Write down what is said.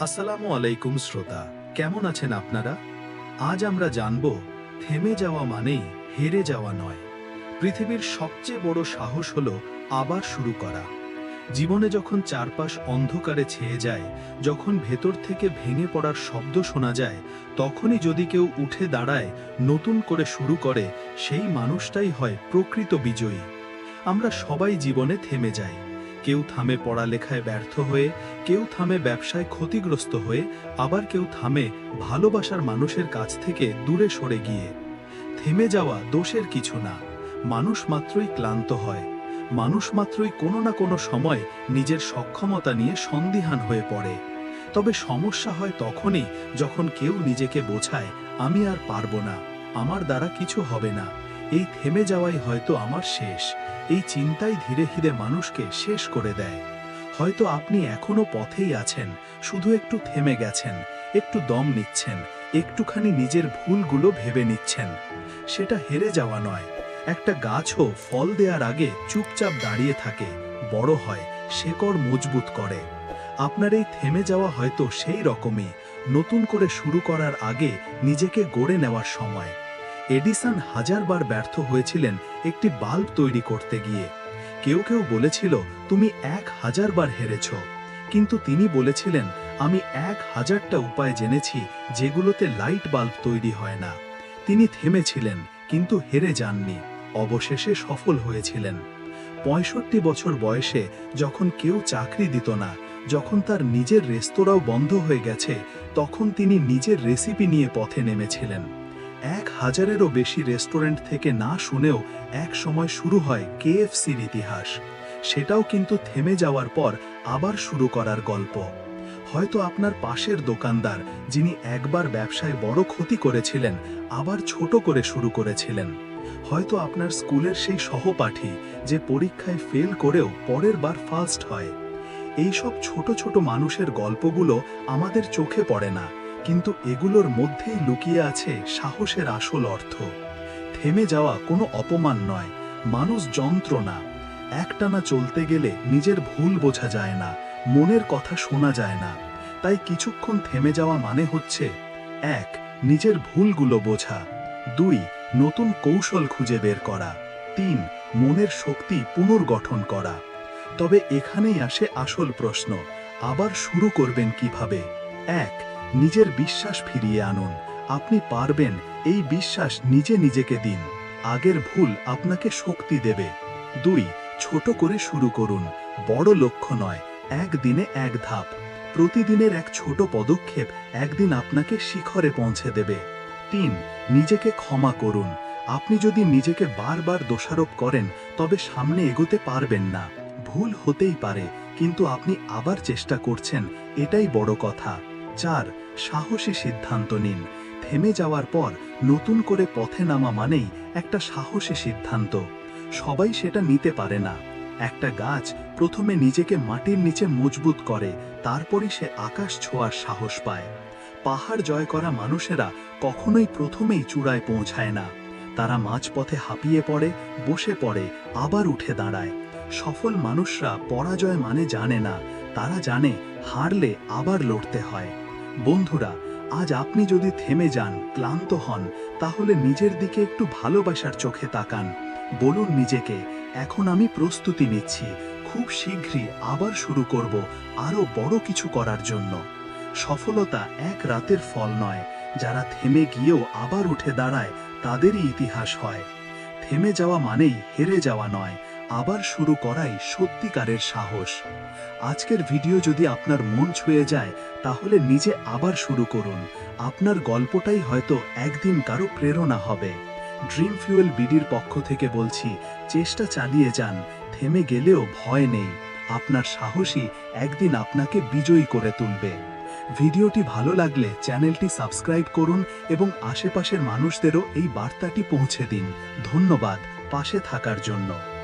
আসসালামু আলাইকুম শ্রোতা, কেমন আছেন আপনারা? আজ আমরা জানব, থেমে যাওয়া মানেই হেরে যাওয়া নয়। পৃথিবীর সবচেয়ে বড় সাহস হলো আবার শুরু করা। জীবনে যখন চারপাশ অন্ধকারে ছেয়ে যায়, যখন ভেতর থেকে ভেঙে পড়ার শব্দ শোনা যায়, তখনই যদি কেউ উঠে দাঁড়ায়, নতুন করে শুরু করে, সেই মানুষটাই হয় প্রকৃত বিজয়ী। আমরা সবাই জীবনে থেমে যাই। কেউ থামে পড়ালেখায় ব্যর্থ হয়ে, কেউ থামে ব্যবসায় ক্ষতিগ্রস্ত হয়ে, আবার কেউ থামে ভালোবাসার মানুষের কাছ থেকে দূরে সরে গিয়ে। থেমে যাওয়া দোষের কিছু না, মানুষ মাত্রই ক্লান্ত হয়, মানুষ মাত্রই কোনো না কোনো সময় নিজের সক্ষমতা নিয়ে সন্দিহান হয়ে পড়ে। তবে সমস্যা হয় তখনই যখন কেউ নিজেকে বোঝায়, আমি আর পারব না, আমার দ্বারা কিছু হবে না, এই থেমে যাওয়াই হয়তো আমার শেষ। এই চিন্তাই ধীরে ধীরে মানুষকে শেষ করে দেয়। হয়তো আপনি এখনও পথেই আছেন, শুধু একটু থেমে গেছেন, একটু দম নিচ্ছেন, একটুখানি নিজের ভুলগুলো ভেবে নিচ্ছেন। সেটা হেরে যাওয়া নয়। একটা গাছও ফল দেওয়ার আগে চুপচাপ দাঁড়িয়ে থাকে, বড় হয়, শেকড় মজবুত করে। আপনার এই থেমে যাওয়া হয়তো সেই রকমই, নতুন করে শুরু করার আগে নিজেকে গড়ে নেওয়ার সময়। এডিসন হাজারবার ব্যর্থ হয়েছিলেন একটি বাল্ব তৈরি করতে গিয়ে। কেউ কেউ বলেছিল, তুমি এক হাজারবার হেরেছ। কিন্তু তিনি বলেছিলেন, আমি এক হাজারটা উপায় জেনেছি যেগুলোতে লাইট বাল্ব তৈরি হয় না। তিনি থেমেছিলেন, কিন্তু হেরে যাননি। অবশেষে সফল হয়েছিলেন। পঁয়ষট্টি বছর বয়সে যখন কেউ চাকরি দিত না, যখন তার নিজের রেস্তোরাঁও বন্ধ হয়ে গেছে, তখন তিনি নিজের রেসিপি নিয়ে পথে নেমেছিলেন। হাজারেরও বেশি রেস্টুরেন্ট থেকে না শুনেও এক সময় শুরু হয় কেএফসির ইতিহাস। সেটাও কিন্তু থেমে যাওয়ার পর আবার শুরু করার গল্প। হয়তো আপনার পাশের দোকানদার, যিনি একবার ব্যবসায় বড় ক্ষতি করেছিলেন, আবার ছোট করে শুরু করেছিলেন। হয়তো আপনার স্কুলের সেই সহপাঠী, যে পরীক্ষায় ফেল করেও পরের বার ফার্স্ট হয়। এইসব ছোট ছোট মানুষের গল্পগুলো আমাদের চোখে পড়ে না। কিন্তু এগুলোর মধ্যেই লুকিয়ে আছে সাহসের আসল অর্থ। থেমে যাওয়া কোনো অপমান নয়, মানুষ যন্ত্রণা। একটানা চলতে গেলে নিজের ভুল বোঝা যায় না, মনের কথা শোনা যায় না। তাই কিছুক্ষণ থেমে যাওয়া মানে হচ্ছে, এক, নিজের ভুলগুলো বোঝা। দুই, নতুন কৌশল খুঁজে বের করা। তিন, মনের শক্তি পুনর্গঠন করা। তবে এখানেই আসে আসল প্রশ্ন, আবার শুরু করবেন কীভাবে? এক নিজের বিশ্বাস ফিরিয়ে আনুন। আপনি পারবেন এই বিশ্বাস নিজে নিজেকে দিন। আগের ভুল আপনাকে শক্তি দেবে। দুই, ছোট করে শুরু করুন। বড় লক্ষ্য নয়, একদিনে এক ধাপ। প্রতিদিনের এক ছোট পদক্ষেপ একদিন আপনাকে শিখরে পৌঁছে দেবে। তিন, নিজেকে ক্ষমা করুন। আপনি যদি নিজেকে বারবার দোষারোপ করেন, তবে সামনে এগোতে পারবেন না। ভুল হতেই পারে, কিন্তু আপনি আবার চেষ্টা করছেন, এটাই বড় কথা। চার সাহসী সিদ্ধান্ত নিন। থেমে যাওয়ার পর নতুন করে পথে নামা মানেই একটা সাহসী সিদ্ধান্ত। সবাই সেটা নিতে পারে না। একটা গাছ প্রথমে নিজেকে মাটির নিচে মজবুত করে, তারপরই সে আকাশ ছোঁয়ার সাহস পায়। পাহাড় জয় করা মানুষেরা কখনোই প্রথমেই চূড়ায় পৌঁছায় না। তারা মাঝপথে হাঁপিয়ে পড়ে, বসে পড়ে, আবার উঠে দাঁড়ায়। সফল মানুষরা পরাজয় মানে জানে না, তারা জানে হারলে আবার লড়তে হয়। বন্ধুরা, আজ আপনি যদি থেমে যান, ক্লান্ত হন, তাহলে নিজের দিকে একটু ভালোবাসার চোখে তাকান। বলুন নিজেকে, এখন আমি প্রস্তুতি নিচ্ছি। খুব শীঘ্রই আবার শুরু করব আরও বড় কিছু করার জন্য। সফলতা এক রাতের ফল নয়। যারা থেমে গিয়েও আবার উঠে দাঁড়ায়, তাদেরই ইতিহাস হয়। থেমে যাওয়া মানেই হেরে যাওয়া নয়। আবার শুরু করাই সত্যিকারের সাহস। আজকের ভিডিও যদি আপনার মন ছুঁয়ে যায়, তাহলে নিজে আবার শুরু করুন। আপনার গল্পটাই হয়তো একদিন কারও প্রেরণা হবে। ড্রিম ফিউয়েল বিডির পক্ষ থেকে বলছি, চেষ্টা চালিয়ে যান, থেমে গেলেও ভয় নেই। আপনার সাহসী একদিন আপনাকে বিজয়ী করে তুলবে। ভিডিওটি ভালো লাগলে চ্যানেলটি সাবস্ক্রাইব করুন এবং আশেপাশের মানুষদেরও এই বার্তাটি পৌঁছে দিন। ধন্যবাদ, পাশে থাকার জন্য।